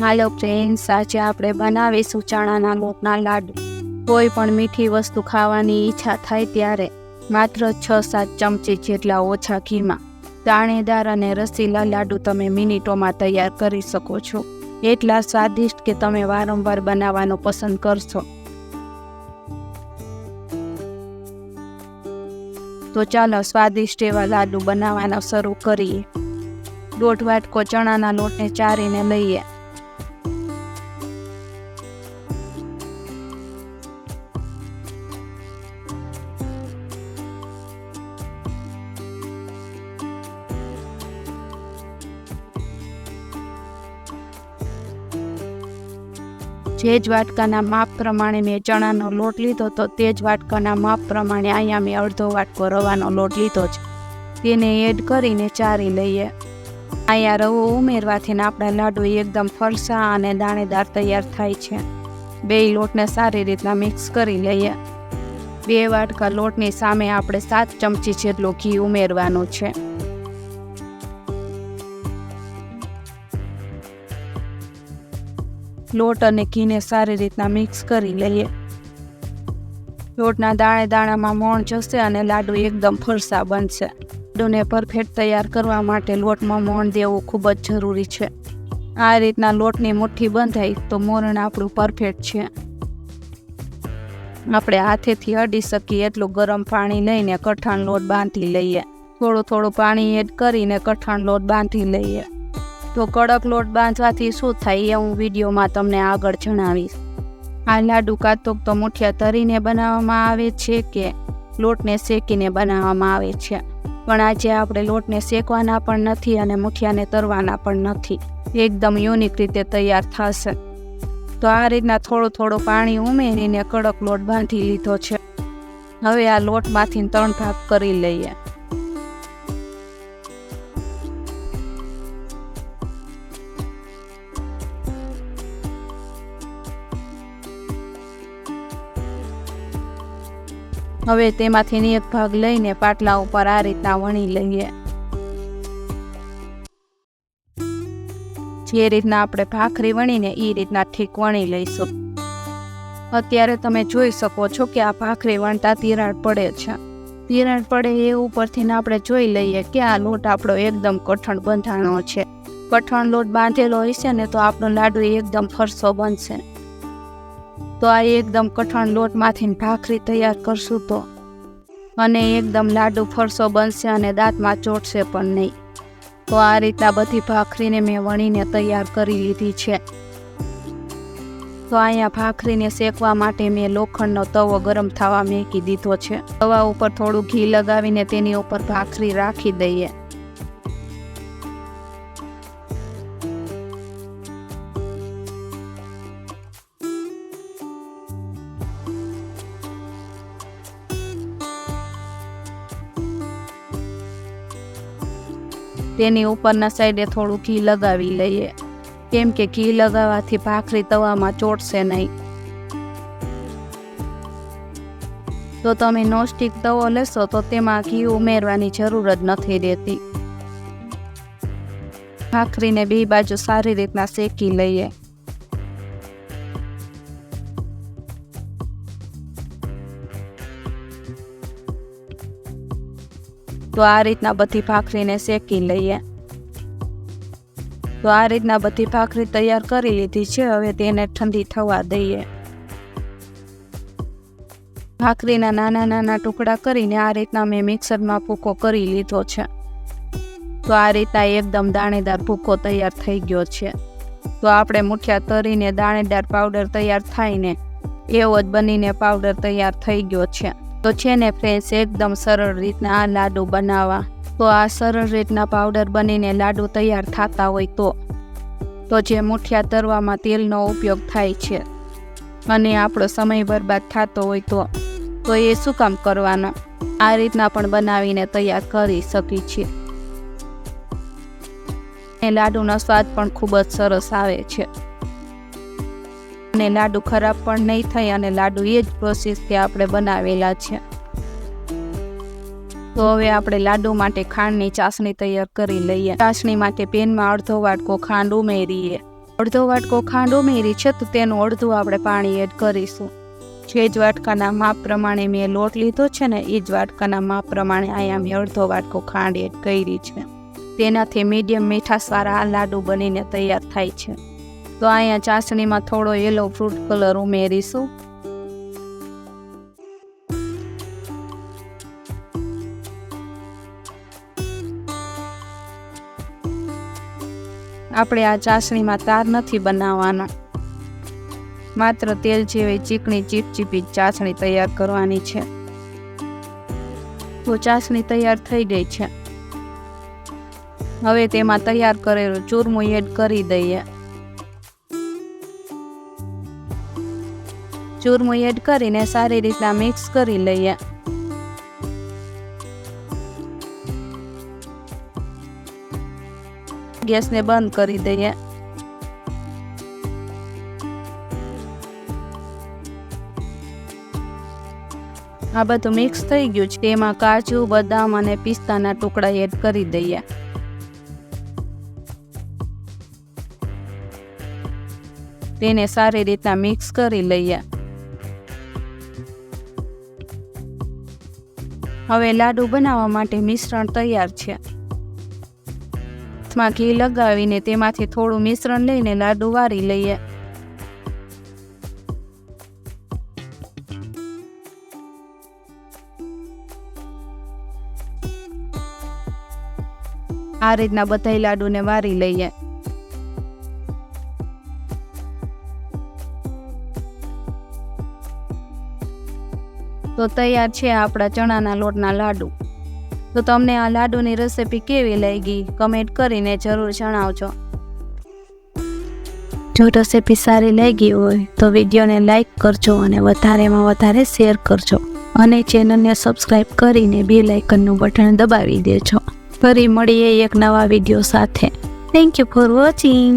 હાલો friends આજે આપણે બનાવીશું ચણાના લોટના લાડુ. કોઈ પણ મીઠી વસ્તુ ખાવાની ઈચ્છા થાય ત્યારે માત્ર છ સાત ચમચી જેટલા ઓછા ઘીમાં દાણેદાર અને રસીલા લાડુ તમે મિનિટોમાં તૈયાર કરી શકો છો. એટલા સ્વાદિષ્ટ કે તમે વારંવાર બનાવવાનું પસંદ કરશો. તો ચાલો સ્વાદિષ્ટ એવા લાડુ બનાવવાના શરૂ કરીએ. દોઢ વાટકો ચણાના લોટને ચારીને લઈએ. જે જ વાટકાના માપ પ્રમાણે મેં ચણાનો લોટ લીધો તો તે જ વાટકાના માપ પ્રમાણે અહીંયા મેં અડધો વાટકો રવાનો લોટ લીધો છે. તેને એડ કરીને ચારી લઈએ. અહીંયા રવો ઉમેરવાથી આપણા લાડુ એકદમ ફરસા અને દાણેદાર તૈયાર થાય છે. બે લોટને સારી રીતના મિક્સ કરી લઈએ. બે વાટકા લોટની સામે આપણે સાત ચમચી જેટલું ઘી ઉમેરવાનું છે. લોટ અને ઘીને સારી રીતના મિક્સ કરી લઈએ. લોટના દાણે દાણામાં મોણ જશે અને લાડુ એકદમ ફરસા બનશે. લાડુને પરફેક્ટ તૈયાર કરવા માટે લોટમાં મોણ દેવું ખૂબ જ જરૂરી છે. આ રીતના લોટની મુઠ્ઠી બંધાય તો મોરણ આપણું પરફેક્ટ છે. આપણે હાથેથી અડી શકીએ એટલું ગરમ પાણી લઈને કઠાણ લોટ બાંધી લઈએ. થોડું થોડું પાણી એડ કરીને કઠાણ લોટ બાંધી લઈએ. તો કડક લોટ બાંધવાથી શું થાય એ હું વિડીયોમાં તમને આગળ જણાવીશ. આ લાડુ કાતોક તો મુઠિયા તરીને બનાવવામાં આવે છે કે લોટને શેકીને બનાવવામાં આવે છે. પણ આજે આપણે લોટને શેકવાના પણ નથી અને મુઠિયાને તરવાના પણ નથી. એકદમ યુનિક રીતે તૈયાર થશે. તો આ રીતના થોડું થોડું પાણી ઉમેરીને કડક લોટ બાંધી લીધો છે. હવે આ લોટમાંથી ત્રણ ભાગ કરી લઈએ. હવે તેમાંથી એક ભાગ લઈને પાટલા ઉપર આ રીતના વણી લઈએ. જે રીતના આપણે ભાખરી વણીને એ રીતના ઠીક વણી લઈશું. અત્યારે તમે જોઈ શકો છો કે આ ભાખરી વણતા તિરાડ પડે છે. તિરાડ પડે એ ઉપરથી આપણે જોઈ લઈએ કે આ લોટ આપણો એકદમ કઠણ બંધાણો છે. કઠણ લોટ બાંધેલો હશે ને તો આપણો લાડુ એકદમ ફરસો બનશે. તો આ એકદમ કઠણ લોટમાંથી ભાખરી તૈયાર કરશું તો. અને એકદમ લાડુ ફરસો બનશે અને દાંતમાં ચોટશે પણ નહીં. તો આ રીતના બધી ભાખરીને મેં વણીને તૈયાર કરી લીધી છે. તો અહીંયા ભાખરીને શેકવા માટે મેં લોખંડનો તવો ગરમ થવા મેકી દીધો છે. તવા ઉપર થોડું ઘી લગાવીને તેની ઉપર ભાખરી રાખી દઈએ. તેની ઉપરના સાઈડે થોડું ઘી લગાવી લઈએ. કેમ કે ઘી લગાવવાથી ભાખરી તવામાં ચોટશે નહીં. તો તમે નોસ્ટિક તવો લેશો તો તેમાં ઘી ઉમેરવાની જરૂર જ નથી રહેતી. ભાખરીને બે બાજુ સારી રીતના શેકી લઈએ. તો આ રીતના બધી ભાખરીને શેકી લઈએ. તો આ રીતના બધી ભાખરી તૈયાર કરી લીધી છે. હવે તેને ઠંડી થવા દઈએ. ભાખરીના નાના નાના ટુકડા કરીને આ રીતના મેં મિક્સરમાં ભૂકો કરી લીધો છે. તો આ રીતના એકદમ દાણેદાર ભૂકો તૈયાર થઈ ગયો છે. તો આપણે મુઠિયા તરીને દાણેદાર પાવડર તૈયાર થાય ને એવો જ બનીને પાવડર તૈયાર થઈ ગયો છે. તો છે ને ફ્રેન્ડ્સ એકદમ સરળ રીતના આ લાડુ બનાવવા. તો આ સરળ રીતના પાવડર બનીને લાડુ તૈયાર થતા હોય તો. તો જે મુઠિયા તરવામાં તેલનો ઉપયોગ થાય છે. અને આપણો સમય બરબાદ થતો હોય તો. તો એ શું કામ કરવાના? આ રીતના પણ બનાવીને તૈયાર કરી શકી છીએ. એ લાડુનો સ્વાદ પણ ખૂબ જ સરસ આવે છે. અને લાડુ ખરાબ પણ નહીં થાય અને લાડુ એ જ પ્રોસેસથી આપણે બનાવેલા છે. તો હવે આપણે લાડુ માટે ખાંડની ચાસણી તૈયાર કરી લઈએ. ચાસણી માટે પેનમાં અડધો વાટકો ખાંડ ઉમેરીએ. અડધો વાટકો ખાંડ ઉમેરી છે તો તેનું અડધું આપણે પાણી એડ કરીશું. જે જ વાટકાના માપ પ્રમાણે મેં લોટ લીધો છે ને એ જ વાટકાના માપ પ્રમાણે અહીંયા મેં અડધો વાટકો ખાંડ એડ કરી છે. તેનાથી મીડિયમ મીઠાસવાળા આ લાડુ બનીને તૈયાર થાય છે. તો અહીંયા ચાસણીમાં થોડો યલો ફ્રૂટ કલર ઉમેરીશું. આપણે આ ચાસણીમાં તાર નથી બનાવવાનો. માત્ર તેલ જેવી ચીકણી ચીપચીપી ચાસણી તૈયાર કરવાની છે. તો ચાસણી તૈયાર થઈ ગઈ છે. હવે તેમાં તૈયાર કરેલું ચૂરમું એડ કરી દઈએ. ચૂરમું એડ કરીને સારી રીતના મિક્સ કરી લઈએ. ગેસને બંધ કરી દઈએ. આ બધું મિક્સ થઈ ગયું છે. તેમાં કાજુ, બદામ અને પિસ્તાના ટુકડા એડ કરી દઈએ. તેને સારી રીતના મિક્સ કરી લઈએ. હવે લાડુ બનાવવા માટે મિશ્રણ તૈયાર છે. હાથમાં ઘી લગાવીને તેમાંથી થોડું મિશ્રણ લઈને લાડુ વારી લઈએ. આ રીતના બધાય લાડુને વારી લઈએ. તો તૈયાર છે આપણા ચણાના લોટના લાડુ. તો તમને આ લાડુની રેસીપી કેવી લાગી? કમેન્ટ કરીને જરૂર જણાવજો. જો રેસીપી સારી લાગી હોય તો વિડીયોને લાઈક કરજો અને વધારેમાં વધારે શેર કરજો. અને ચેનલને સબસ્ક્રાઈબ કરીને બે લાઇકનનું બટન દબાવી દેજો. ફરી મળીએ એક નવા વીડિયો સાથે. Thank you for watching